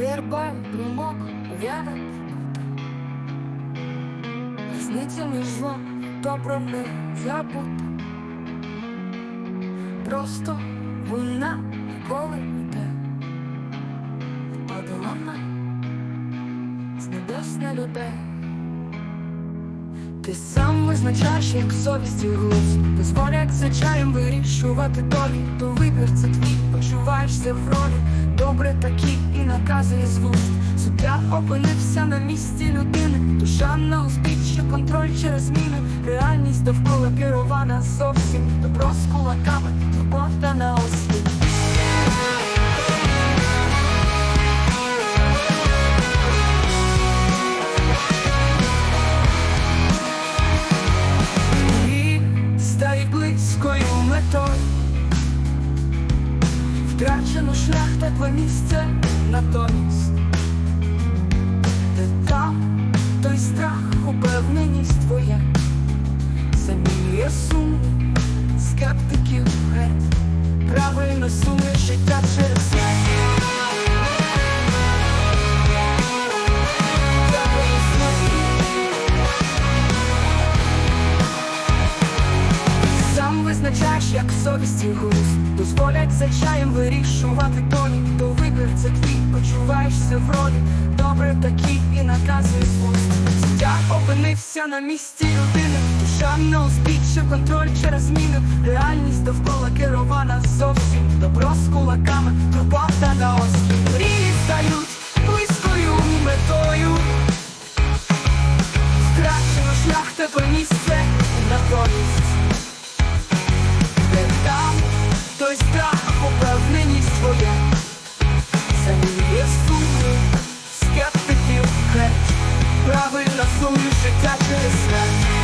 Вірба, думок, уява Різниця між злом, добром не Просто вона ніколи не йде Падала вона з небес на людей. Ти сам визначаєш, як совість і глузд Дозволять за чаєм вирішувати долі То вибір це твій, почуваєшся в ролі Добре такі і наказує з вуст Суддя опинився на місці людини. Душа на узбіччя, контроль через зміни Реальність довкола керована зовсім. Добро з кулаками, робота на стає близькою метою. Втрачено шлях тепле місце натомість. Де там той страх, упевненість твоя. Замінює сум скептиків геть. Правильно сумує життя через світ визначаєш, як совість і глузд Дозволять за чаєм вирішувати долі То вибір це твій, почуваєшся в ролі. Добре такий і наказує спуск Життя опинився на місці людини. Душа на узбіччя, контроль через зміни Реальність довкола керована зовсім. Добро з кулаками, пропада на острів Мрії стають близькою метою. Втрачено шлях тебе місце натомість де там той страх, упевненість твоя суми, скептиків